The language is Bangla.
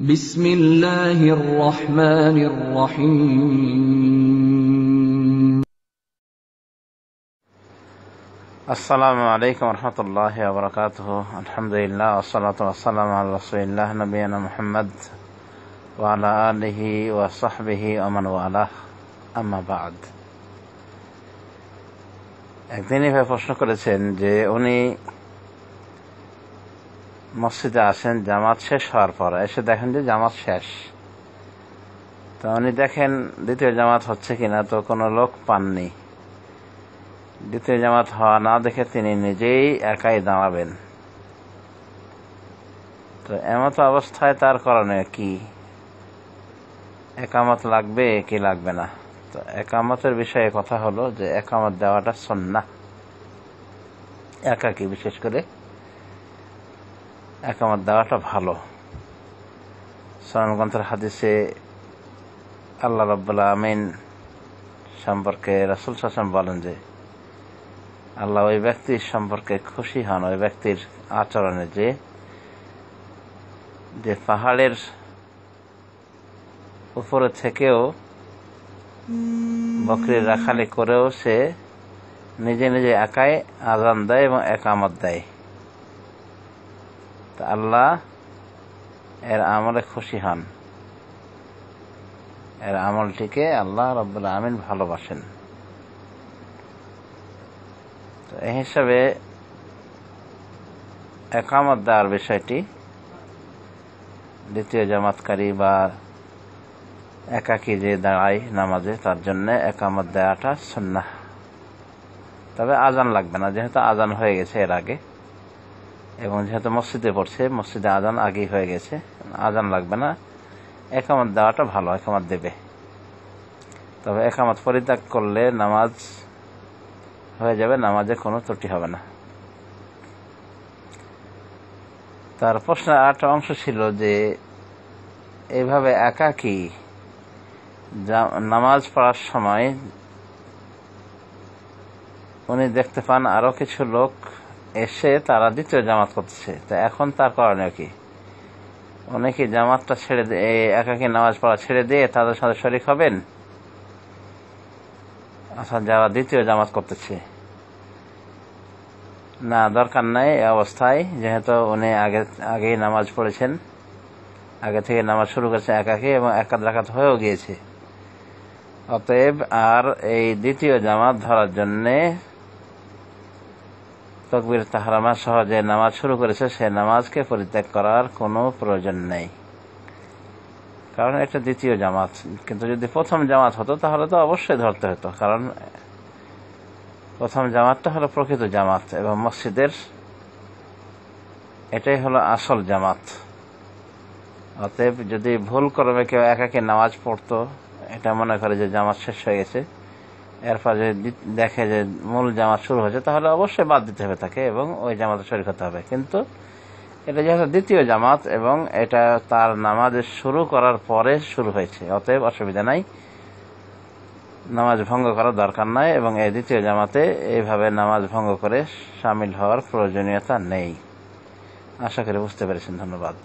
بسم الله الرحمن الرحيم আসসালামু আলাইকুম রহমতুল্লাহ বরকাত আলহামদুলিল্লাহ ওসলাত ওসালাম আল্লাহ রসুলিল্লাহ নবীনা মোহাম্মদ ওয়ালা আলহি ওয়াসাহবিহি ওমান ওয়ালাহ আম্মা বাদ একদিন এভাবে প্রশ্ন করেছেন যে উনি মসজিদে আসেন, জামাত শেষ হওয়ার পর এসে দেখেন যে জামাত শেষ। তো উনি দেখেন, দ্বিতীয় জামাত হচ্ছে কিনা তো কোনো লোক পাননি। দ্বিতীয় জামাত হওয়া না দেখে তিনি নিজেই একাই দাঁড়াবেন। তো এমত অবস্থায় তার করণীয় কি? একামত লাগবে কি লাগবে না? তো একামতের বিষয়ে কথা হলো যে একামত দেওয়াটা সন্না একাকি বিশেষ করে একামত দেওয়াটা ভালো। সনগ্রন্থের হাদিসে আল্লাহ রব্বুল্লা আমিন সম্পর্কে রাসুল সাসম বলেন যে, আল্লাহ ওই ব্যক্তির সম্পর্কে খুশি হন, ওই ব্যক্তির আচরণে যে যে পাহাড়ের উপরে থেকেও বকরির রাখালি করেও সে নিজে নিজে একাই আজান দেয় এবং একামত দেয়। আল্লাহ এর আমলে খুশি হন। এর আমলটিকে আল্লাহ রব্বুল আমিন ভালোবাসেন। তো এই হিসাবে একামত দেওয়ার বিষয়টি দ্বিতীয় জামাতকারী বা একাকী যে দাঁড়ায় নামাজে, তার জন্য একামত দেওয়াটা সন্না তবে আজান লাগবে না, যেহেতু আজান হয়ে গেছে এর আগে। এবং যেহেতু মসজিদে পড়ছে, মসজিদে আজান আগেই হয়ে গেছে, আজান লাগবে না। একামত দেওয়াটা ভালো, একামত দেবে। তবে একামত পরিত্যাগ করলে নামাজ হয়ে যাবে, নামাজে কোনো ত্রুটি হবে না। তার প্রশ্নের আরেকটা অংশ ছিল যে এইভাবে একাকি নামাজ পড়ার সময় উনি দেখতে পান আরও কিছু লোক এসে তারা দ্বিতীয় জামাত করতেছে তা এখন তার করণীয় কি? উনি কি জামাতটা ছেড়ে একাকি নামাজ পড়া ছেড়ে দিয়ে তাদের সাথে শরিক হবেন? আচ্ছা যারা দ্বিতীয় জামাত করতেছে। না, দরকার নাই এই অবস্থায়, যেহেতু উনি আগে, আগেই নামাজ পড়েছেন। আগে থেকে নামাজ শুরু করেছেন একাকে এবং একাদ রাখাত হয়েও গিয়েছে। অতএব আর এই দ্বিতীয় জামাত ধরার জন্যে তকবির তাহারামা সহ যে নামাজ শুরু করেছে, সে নামাজকে পরিত্যাগ করার কোনো প্রয়োজন নেই। কারণ এটা দ্বিতীয় জামাত। কিন্তু যদি প্রথম জামাত হতো, তাহলে তো অবশ্যই ধরতে হতো। কারণ প্রথম জামাতটা হলো প্রকৃত জামাত এবং মসজিদের এটাই হলো আসল জামাত। অতএব যদি ভুল করবে কেউ একাকে নামাজ পড়তো, এটা মনে করে যে জামাত শেষ হয়ে গেছে। এরপর যদি দেখে যে মূল জামাত শুরু হয়েছে, তাহলে অবশ্যই বাদ দিতে হবে তাকে এবং ওই জামাতে শরীর হতে হবে। কিন্তু এটা যেহেতু দ্বিতীয় জামাত এবং এটা তার নামাজের শুরু করার পরে শুরু হয়েছে, অতএব অসুবিধা নাই। নামাজ ভঙ্গ করার দরকার নাই এবং এই দ্বিতীয় জামাতে এইভাবে নামাজ ভঙ্গ করে সামিল হওয়ার প্রয়োজনীয়তা নেই। আশা করি বুঝতে পেরেছেন, ধন্যবাদ।